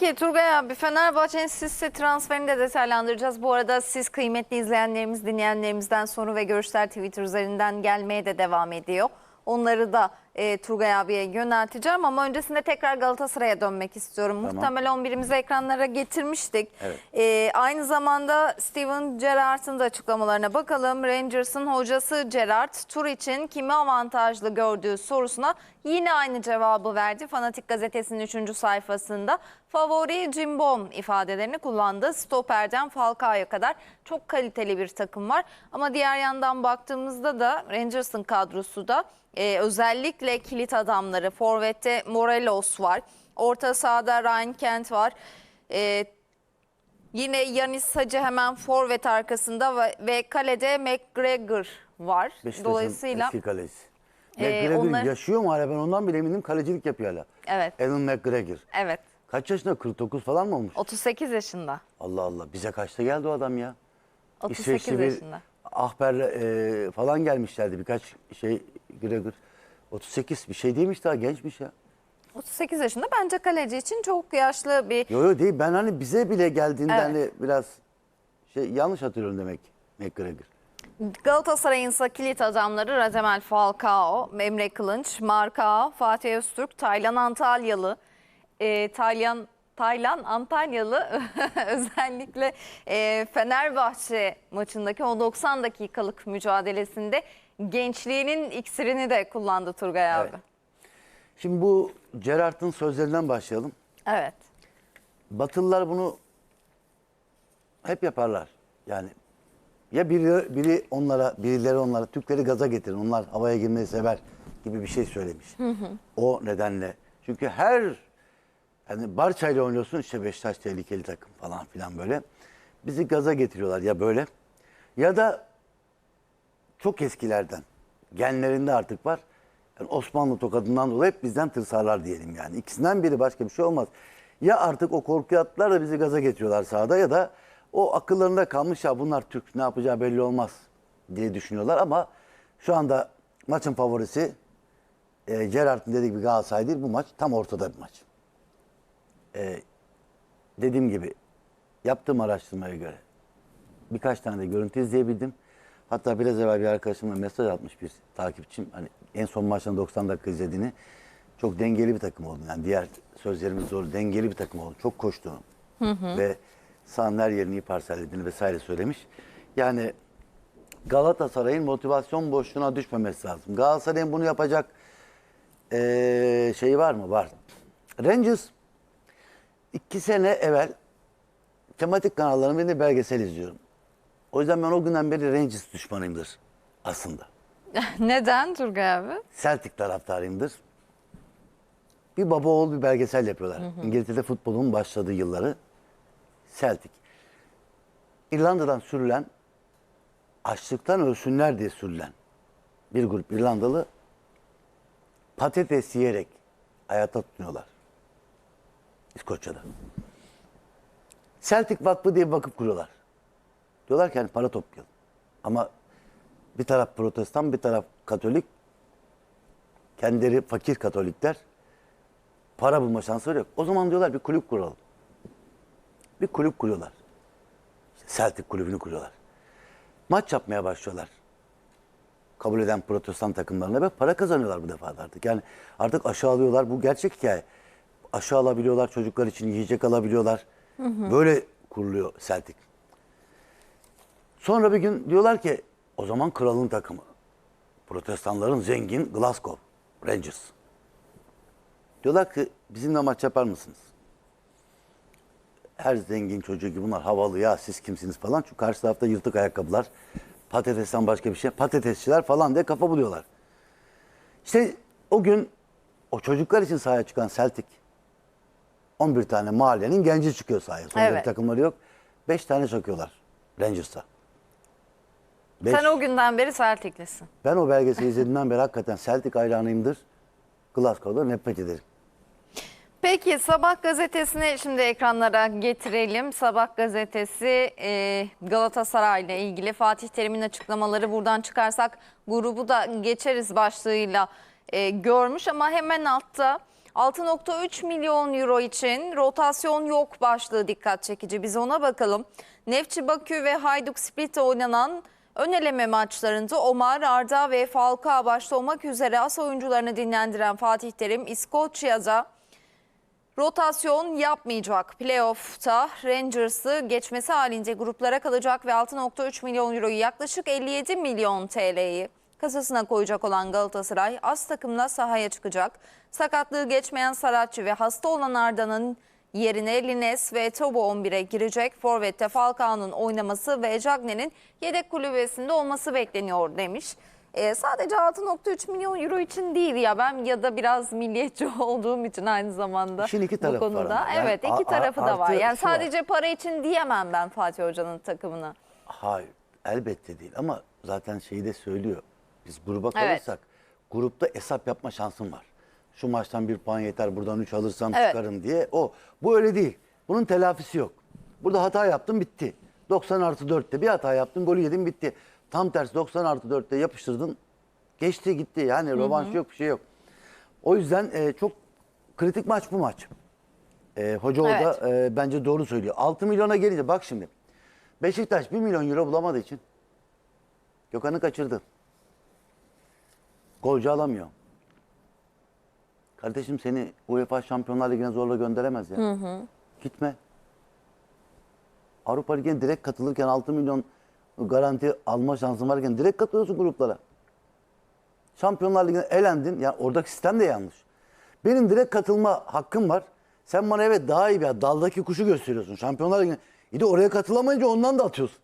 Peki Turgay abi Fenerbahçe'nin Sisse transferini de detaylandıracağız. Bu arada siz kıymetli izleyenlerimiz, dinleyenlerimizden soru ve görüşler Twitter üzerinden gelmeye de devam ediyor. Onları da e, Turgay abiye yönelteceğim ama öncesinde tekrar Galatasaray'a dönmek istiyorum. Muhtemel 11'imizi ekranlara getirmiştik. Evet. E, aynı zamanda Steven Gerrard'ın da açıklamalarına bakalım. Rangers'ın hocası Gerrard tur için kimi avantajlı gördüğü sorusuna yine aynı cevabı verdi. Fanatik gazetesinin 3. sayfasında favori Cimbom ifadelerini kullandı. Stoper'den Falcao'ya kadar çok kaliteli bir takım var. Ama diğer yandan baktığımızda da Rangers'ın kadrosu da e, özellikle kilit adamları. Forvet'te Morelos var. Orta sahada Ryan Kent var. E, Yine Yanis Hacı hemen forvet arkasında ve, ve kalede McGregor var. Beşiktaş'ın Dolayısıyla eski kalesi. Ee, McGregor onlar- yaşıyor mu hala ben ondan bile eminim kalecilik yapıyor hala. evet Alan McGregor. evet Kaç yaşında? 49 falan mı olmuş? 38 yaşında. Allah Allah bize kaçta geldi o adam ya? 38 İsveçli bir yaşında. ahber e, falan gelmişlerdi birkaç şey Gregor. 38 bir şey değilmiş daha gençmiş ya. 38 yaşında bence kaleci için çok yaşlı bir Yo yo değil ben hani bize bile geldiğinden Evet. hani biraz şey yanlış hatırlıyorum demek McGregor. Galatasaray'ın ise kilit adamları Radamel Falcao, Emre Kılınç, Marka, Fatih Öztürk, Taylan Antalyalı, e, Taylan Taylan Antalyalı özellikle e, Fenerbahçe maçındaki o 90 dakikalık mücadelesinde gençliğinin iksirini de kullandı Turgay abi. Evet. Şimdi bu Gerard'ın sözlerinden başlayalım. Evet. Batılılar bunu hep yaparlar. Yani ya biri, biri onlara, birileri onlara, Türkleri gaza getirin, onlar havaya girmeyi sever gibi bir şey söylemiş. O nedenle. Çünkü her, yani Barça ile oynuyorsun işte Beşiktaş tehlikeli takım falan filan böyle. Bizi gaza getiriyorlar ya böyle ya da çok eskilerden, genlerinde artık var. Yani Osmanlı tokadından dolayı hep bizden tırsarlar diyelim yani. İkisinden biri başka bir şey olmaz. Ya artık o korkuyu attılar da bizi gaza getiriyorlar sahada ya da o akıllarında kalmış ya bunlar Türk ne yapacağı belli olmaz diye düşünüyorlar ama şu anda maçın favorisi e, Gerard'ın dediği gibi Galatasaray değil bu maç tam ortada bir maç. E, dediğim gibi yaptığım araştırmaya göre birkaç tane de görüntü izleyebildim. Hatta biraz evvel bir arkadaşıma mesaj atmış bir takipçim. Hani en son maçtan 90 dakika izlediğini. Çok dengeli bir takım oldu. Yani diğer sözlerimiz doğru dengeli bir takım oldu. Çok koştuğunu ve sahanın her yerini iyi parsellediğini vesaire söylemiş. Yani Galatasaray'ın motivasyon boşluğuna düşmemesi lazım. Galatasaray'ın bunu yapacak eee şeyi var mı? Var. Rangers iki sene evvel tematik kanalların birinde belgesel izliyorum. O yüzden ben o günden beri Rangers düşmanıyımdır aslında. Neden Turgay abi? Celtic taraftarıyımdır. Bir baba oğul bir belgesel yapıyorlar. İngiltere'de futbolun başladığı yılları. Celtic. İrlanda'dan sürülen, açlıktan ölsünler diye sürülen bir grup İrlandalı patates yiyerek hayata tutunuyorlar. İskoçya'da. Celtic Vakfı diye bir vakıf kuruyorlar. Diyorlar ki hani para toplayalım. Ama bir taraf protestan, bir taraf katolik. Kendileri fakir katolikler. Para bulma şansları yok. O zaman diyorlar bir kulüp kuralım. Bir kulüp kuruyorlar. İşte Celtic kulübünü kuruyorlar. Maç yapmaya başlıyorlar. Kabul eden protestan takımlarına ve para kazanıyorlar bu defa artık. Yani artık aşağılıyorlar. Bu gerçek hikaye. Aşağı alabiliyorlar çocuklar için yiyecek alabiliyorlar. Böyle kuruluyor Celtic. Sonra bir gün diyorlar ki o zaman kralın takımı. Protestanların zengin Glasgow Rangers. Diyorlar ki bizimle maç yapar mısınız? Her zengin çocuğu gibi bunlar havalı ya siz kimsiniz falan. Çünkü karşı tarafta yırtık ayakkabılar, patatesten başka bir şey, patatesçiler falan diye kafa buluyorlar. İşte o gün o çocuklar için sahaya çıkan Celtic 11 tane mahallenin genci çıkıyor sahaya. Sonra Evet. takımları yok. 5 tane çakıyorlar Rangers'a. Beş. Sen o günden beri Celtic'lisin. Ben o belgeseli izlediğimden beri hakikaten Celtic hayranıyımdır. Glasgow'da nefret ederim. Peki Sabah gazetesini şimdi ekranlara getirelim. Sabah gazetesi e, Galatasaray ile ilgili Fatih Terim'in açıklamaları buradan çıkarsak grubu da geçeriz başlığıyla e, görmüş ama hemen altta 6.3 milyon euro için rotasyon yok başlığı dikkat çekici. Biz ona bakalım. Nefçi Bakü ve Hayduk Split'te oynanan ön eleme maçlarında Omar, Arda ve Falcao başta olmak üzere as oyuncularını dinlendiren Fatih Terim İskoçya'da rotasyon yapmayacak. Playoff'ta Rangers'ı geçmesi halinde gruplara kalacak ve 6.3 milyon euroyu yaklaşık 57 milyon TL'yi kasasına koyacak olan Galatasaray az takımla sahaya çıkacak. Sakatlığı geçmeyen Saratçı ve hasta olan Arda'nın yerine Lines ve Tobo 11'e girecek. Forvet'te Falcao'nun oynaması ve Cagney'in yedek kulübesinde olması bekleniyor demiş. Ee, sadece 6.3 milyon euro için değil ya ben ya da biraz milliyetçi olduğum için aynı zamanda İşin iki bu tarafı var konuda. Yani evet iki tarafı da var. Yani şu var. sadece para için diyemem ben Fatih Hoca'nın takımına. Hayır, elbette değil ama zaten şeyi de söylüyor. Biz gruba Evet. kalırsak grupta hesap yapma şansın var. Şu maçtan bir puan yeter, buradan üç alırsam Evet. çıkarım diye. O, bu öyle değil. Bunun telafisi yok. Burada hata yaptın bitti. 90 artı 4'te bir hata yaptın, golü yedin bitti. Tam tersi 90 artı 4'te yapıştırdın, geçti gitti. Yani rövanş yok bir şey yok. O yüzden e, çok kritik maç bu maç. E, hoca orada e, bence doğru söylüyor. 6 milyona gelince bak şimdi. Beşiktaş 1 milyon euro bulamadığı için Gökhan'ı kaçırdı. Golcü alamıyor. Kardeşim seni UEFA Şampiyonlar Ligi'ne zorla gönderemez ya. Gitme. Avrupa Ligi'ne direkt katılırken 6 milyon garanti alma şansın varken direkt katılıyorsun gruplara. Şampiyonlar Ligi'ne elendin. Yani oradaki sistem de yanlış. Benim direkt katılma hakkım var. Sen bana evet daha iyi bir daldaki kuşu gösteriyorsun. Şampiyonlar Ligi'ne. İyi de oraya katılamayınca ondan da atıyorsun.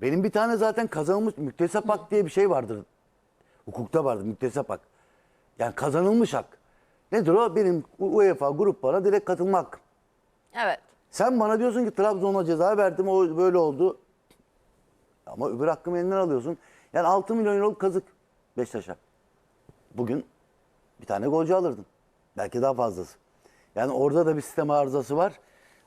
Benim bir tane zaten kazanılmış müktesep hak diye bir şey vardır. Hukukta vardır müktesep hak. Yani kazanılmış hak. Nedir o? Benim UEFA gruplara direkt katılma hakkım. Evet. Sen bana diyorsun ki Trabzon'a ceza verdim o böyle oldu. Ama öbür hakkımı elinden alıyorsun. Yani 6 milyon euroluk kazık Beşiktaş'a. Bugün bir tane golcü alırdın. Belki daha fazlası. Yani orada da bir sistem arızası var.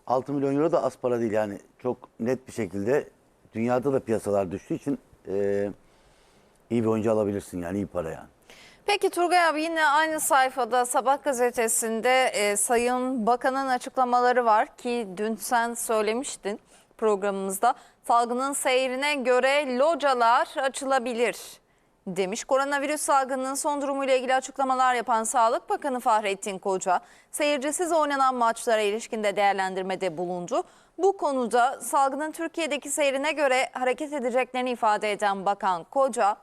6 milyon euro da az para değil. Yani çok net bir şekilde dünyada da piyasalar düştüğü için eee, iyi bir oyuncu alabilirsin. Yani iyi para yani. Peki Turgay abi yine aynı sayfada Sabah gazetesinde e, Sayın Bakan'ın açıklamaları var ki dün sen söylemiştin programımızda. Salgının seyrine göre localar açılabilir demiş. Koronavirüs salgınının son durumuyla ilgili açıklamalar yapan Sağlık Bakanı Fahrettin Koca, seyircisiz oynanan maçlara ilişkin de değerlendirmede bulundu. Bu konuda salgının Türkiye'deki seyrine göre hareket edeceklerini ifade eden Bakan Koca,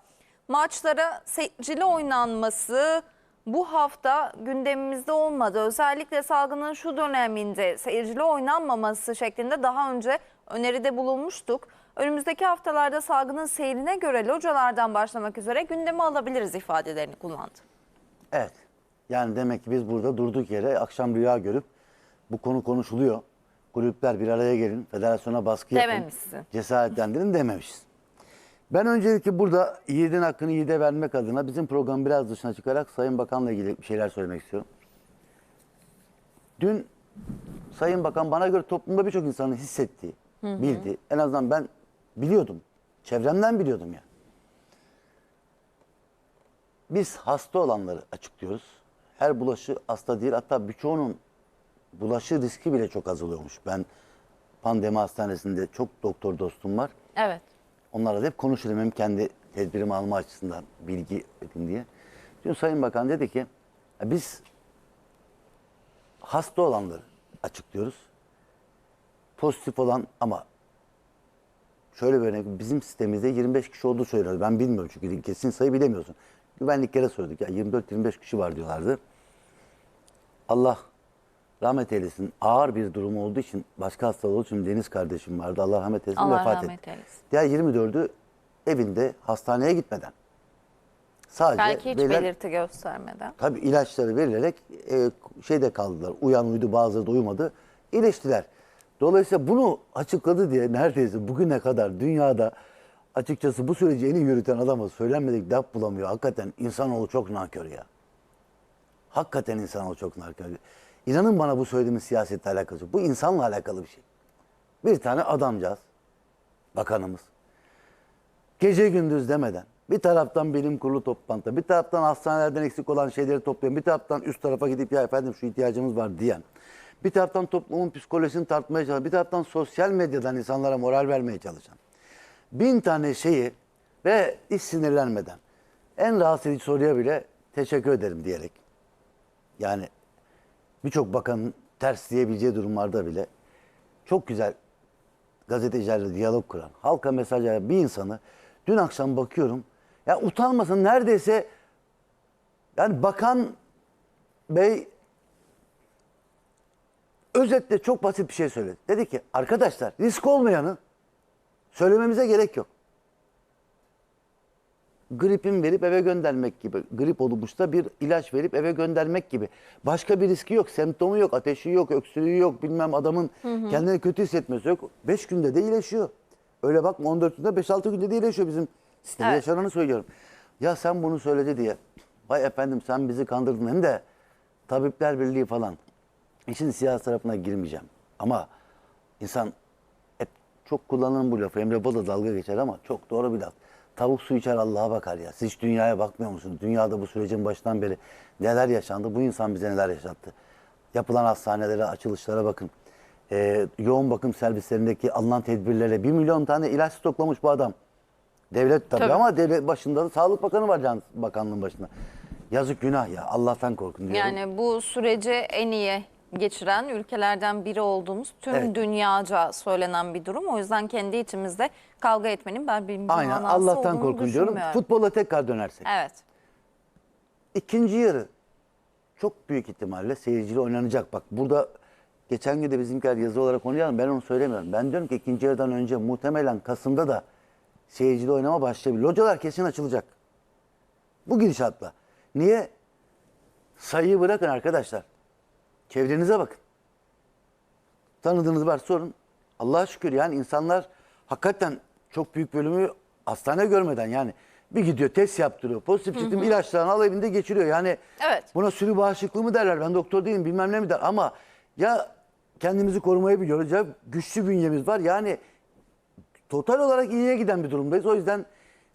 Maçlara seyircili oynanması bu hafta gündemimizde olmadı. Özellikle salgının şu döneminde seyircili oynanmaması şeklinde daha önce öneride bulunmuştuk. Önümüzdeki haftalarda salgının seyrine göre localardan başlamak üzere gündeme alabiliriz ifadelerini kullandı. Evet. Yani demek ki biz burada durduk yere akşam rüya görüp bu konu konuşuluyor. Kulüpler bir araya gelin, federasyona baskı yapın. Dememişsin. Cesaretlendirin dememişiz. Ben öncelikle burada yiğidin hakkını yiğide vermek adına bizim programın biraz dışına çıkarak Sayın Bakan'la ilgili bir şeyler söylemek istiyorum. Dün Sayın Bakan bana göre toplumda birçok insanın hissettiği, bildiği, en azından ben biliyordum. Çevremden biliyordum ya. Biz hasta olanları açıklıyoruz. Her bulaşı hasta değil. Hatta birçoğunun bulaşı riski bile çok azalıyormuş. Ben pandemi hastanesinde çok doktor dostum var. Evet. Onlarla da hep konuşurum hem kendi tedbirimi alma açısından bilgi edin diye. Dün Sayın Bakan dedi ki "Ya biz hasta olanları açıklıyoruz. Pozitif olan ama şöyle bir örnek bizim sistemimizde 25 kişi olduğu söyleniyor. Ben bilmiyorum çünkü kesin sayı bilemiyorsun. Güvenliklere sorduk ya 24-25 kişi var diyorlardı. Allah rahmet eylesin. Ağır bir durum olduğu için başka hastalığı için Deniz kardeşim vardı. Allah rahmet eylesin Allah vefat rahmet etti. eylesin. Diğer 24'ü evinde hastaneye gitmeden. Sadece Belki hiç verilen- belirti göstermeden. Tabii ilaçları verilerek e, şeyde kaldılar. Uyan uyudu bazıları da uyumadı. İyileştiler. Dolayısıyla bunu açıkladı diye neredeyse bugüne kadar dünyada açıkçası bu süreci en iyi yürüten adama söylenmedik laf bulamıyor. Hakikaten insanoğlu çok nankör ya. Hakikaten insanoğlu çok nankör. İnanın bana bu söylediğimiz siyasetle alakası yok. Bu insanla alakalı bir şey. Bir tane adamcağız, bakanımız, gece gündüz demeden Bir taraftan bilim kurulu toplantıda, bir taraftan hastanelerden eksik olan şeyleri toplayan, bir taraftan üst tarafa gidip ya efendim şu ihtiyacımız var diyen, bir taraftan toplumun psikolojisini tartmaya çalışan, bir taraftan sosyal medyadan insanlara moral vermeye çalışan. Bin tane şeyi ve hiç sinirlenmeden en rahatsız edici soruya bile teşekkür ederim diyerek. Yani birçok bakanın ters diyebileceği durumlarda bile çok güzel gazetecilerle diyalog kuran, halka mesaj veren bir insanı dün akşam bakıyorum. Ya utanmasın neredeyse yani bakan bey özetle çok basit bir şey söyledi. Dedi ki arkadaşlar risk olmayanı söylememize gerek yok. Gripin verip eve göndermek gibi. Grip olmuşsa bir ilaç verip eve göndermek gibi. Başka bir riski yok. Semptomu yok. Ateşi yok. Öksürüğü yok. Bilmem adamın kendini kötü hissetmesi yok. 5 günde de iyileşiyor. Öyle bakma 14 günde 5-6 günde de iyileşiyor bizim sitede Evet. yaşananı söylüyorum. Ya sen bunu söyledi diye. Vay efendim sen bizi kandırdın. Hem de Tabipler Birliği falan. İşin siyasi tarafına girmeyeceğim. Ama insan hep çok kullanılan bu lafı. Emre Bol da dalga geçer ama çok doğru bir laf. Tavuk su içer Allah'a bakar ya. Siz hiç dünyaya bakmıyor musunuz? Dünyada bu sürecin başından beri neler yaşandı? Bu insan bize neler yaşattı? Yapılan hastanelere, açılışlara bakın. Ee, yoğun bakım servislerindeki alınan tedbirlere bir milyon tane ilaç stoklamış bu adam. Devlet tabii, Tabii. ama devlet başında da Sağlık Bakanı var can bakanlığın başında. Yazık günah ya. Allah'tan korkun diyorum. Yani bu süreci en iyi geçiren ülkelerden biri olduğumuz tüm Evet. dünyaca söylenen bir durum. O yüzden kendi içimizde kavga etmenin ben bir Aynen manası Allah'tan olduğunu korkun diyorum. düşünmüyorum. Futbola tekrar dönersek. Evet. İkinci yarı çok büyük ihtimalle seyirciyle oynanacak. Bak burada geçen gün de bizimkiler yazı olarak oynayalım. Ben onu söylemiyorum. Ben diyorum ki ikinci yarıdan önce muhtemelen Kasım'da da seyirciyle oynama başlayabilir. Localar kesin açılacak. Bu gidişatla. Niye? Sayıyı bırakın arkadaşlar. Çevrenize bakın. Tanıdığınız var sorun. Allah'a şükür yani insanlar hakikaten çok büyük bölümü hastane görmeden yani bir gidiyor test yaptırıyor. Pozitif çıktı mı ilaçlarını al evinde geçiriyor. Yani Evet. buna sürü bağışıklığı mı derler ben doktor değilim bilmem ne mi der ama ya kendimizi korumayı biliyoruz ya güçlü bünyemiz var yani total olarak iyiye giden bir durumdayız. O yüzden